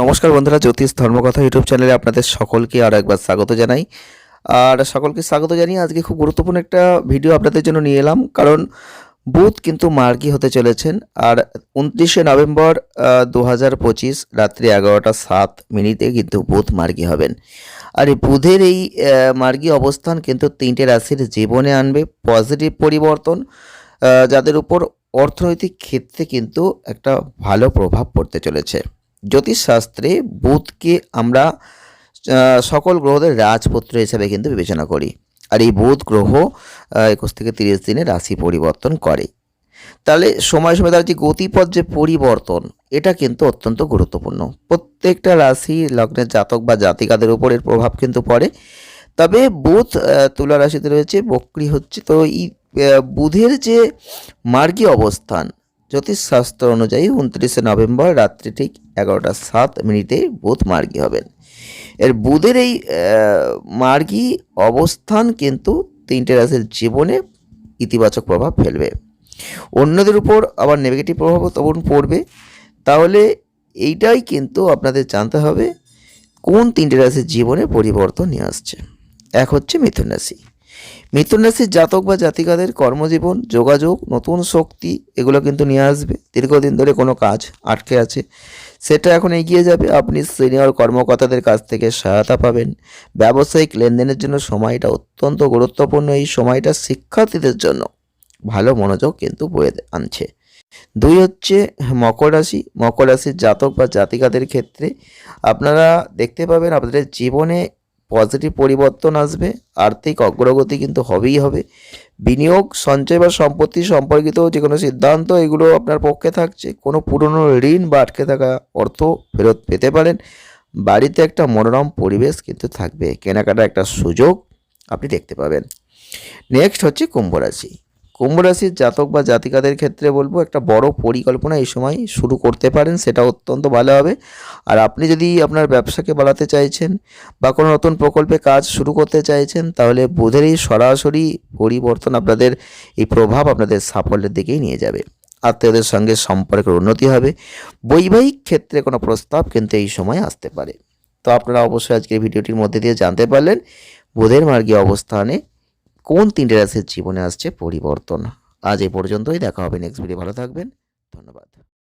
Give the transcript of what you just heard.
নমস্কার বন্ধুরা, জ্যোতিষ ধর্মকথা ইউটিউব চ্যানেলে আপনাদের সকলকে আর একবার স্বাগত জানাই। আর সকলকে স্বাগত জানিয়ে আজকে খুব গুরুত্বপূর্ণ একটা ভিডিও আপনাদের জন্য নিয়ে এলাম, কারণ বুধ কিন্তু মার্গী হতে চলেছেন। আর উনত্রিশে নভেম্বর দু হাজার পঁচিশ, রাত্রি এগারোটা সাত মিনিটে কিন্তু বুধ মার্গি হবেন। আর এই বুধের এই মার্গী অবস্থান কিন্তু তিনটে রাশির জীবনে আনবে, পজিটিভ পরিবর্তন যাদের উপর অর্থনৈতিক ক্ষেত্রে কিন্তু একটা ভালো প্রভাব পড়তে চলেছে। জ্যোতিষশাস্ত্রে বুধকে আমরা সকল গ্রহদের রাজপুত্র হিসেবে কিন্তু বিবেচনা করি। আর এই বুধ গ্রহ একুশ থেকে তিরিশ দিনে রাশি পরিবর্তন করে। তাহলে সময় সময় তার যে গতিপথ, যে পরিবর্তন, এটা কিন্তু অত্যন্ত গুরুত্বপূর্ণ। প্রত্যেকটা রাশি লগ্নের জাতক বা জাতিকাদের উপর এর প্রভাব কিন্তু পড়ে। তবে বুধ তুলা রাশিতে রয়েছে, বক্রি হচ্ছে, তো এই বুধের যে মার্গী অবস্থান জ্যোতিষশাস্ত্র অনুযায়ী উনত্রিশে নভেম্বর রাত্রি ঠিক এগারোটা সাত মিনিটে বুধ মার্গী হবেন। এর বুধের এই মার্গী অবস্থান কিন্তু তিনটে রাশির জীবনে ইতিবাচক প্রভাব ফেলবে। অন্যদের উপর আবার নেগেটিভ প্রভাব তখন পড়বে। তাহলে এইটাই কিন্তু আপনাদের জানতে হবে, কোন তিনটে রাশির জীবনে পরিবর্তন নিয়ে আসছে। এক হচ্ছে মিথুন রাশি। মিথুন রাশির জাতক বা জাতিকাদের কর্মজীবন, যোগাযোগ, নতুন শক্তি, এগুলো কিন্তু নিয়ে আসবে। দীর্ঘদিন ধরে কোনো কাজ আটকে আছে। সেটা এখন এগিয়ে যাবে। আপনি সিনিয়র কর্মকর্তাদের কাছ থেকে সহায়তা পাবেন। ব্যবসায়িক লেনদেনের জন্য সময়টা অত্যন্ত গুরুত্বপূর্ণ। এই সময়টা শিক্ষার্থীদের জন্য ভালো মনোযোগ কিন্তু বয়ে আনছে। দুই হচ্ছে মকর রাশি। মকর রাশির জাতক বা জাতিকাদের ক্ষেত্রে আপনারা দেখতে পাবেন, আপনাদের জীবনে পজিটিভ পরিবর্তন আসবে, আর্থিক অগ্রগতি কিন্তু হবেই হবে। বিনিয়োগ, সঞ্চয় বা সম্পত্তি সম্পর্কিত যে কোনো সিদ্ধান্ত, এগুলো আপনার পক্ষে থাকছে। কোনো পুরনো ঋণ বা আটকে থাকা অর্থ ফেরত পেতে পারেন। বাড়িতে একটা মনোরম পরিবেশ কিন্তু থাকবে। কেনাকাটার একটা সুযোগ আপনি দেখতে পাবেন। নেক্সট হচ্ছে কুম্ভ রাশি। কুম্ভ রাশির জাতক বা জাতিকাদের ক্ষেত্রে বলব একটা বড় পরিকল্পনা এই সময় শুরু করতে পারেন, সেটা অত্যন্ত ভালো হবে। আর আপনি যদি আপনার ব্যবসাকে বাড়াতে চাইছেন বা কোনো নতুন প্রকল্পে কাজ শুরু করতে চাইছেন, তাহলে বুধের এই সরাসরি পরিবর্তন আপনাদের এই প্রভাব আপনাদের সাফল্যের দিকেই নিয়ে যাবে। আত্মীয়দের সঙ্গে সম্পর্কের উন্নতি হবে। বৈবাহিক ক্ষেত্রে কোনো প্রস্তাব কিন্তু এই সময় আসতে পারে। তো আপনারা অবশ্যই আজকের ভিডিওটির মধ্যে দিয়ে জানতে পারলেন, বুধের মার্গীয় অবস্থানে কোন তিনটে রাশির জীবনে আসছে পরিবর্তন। আজ এই পর্যন্তই, দেখা হবে নেক্সট ভিডিও ভালো থাকবেন, ধন্যবাদ।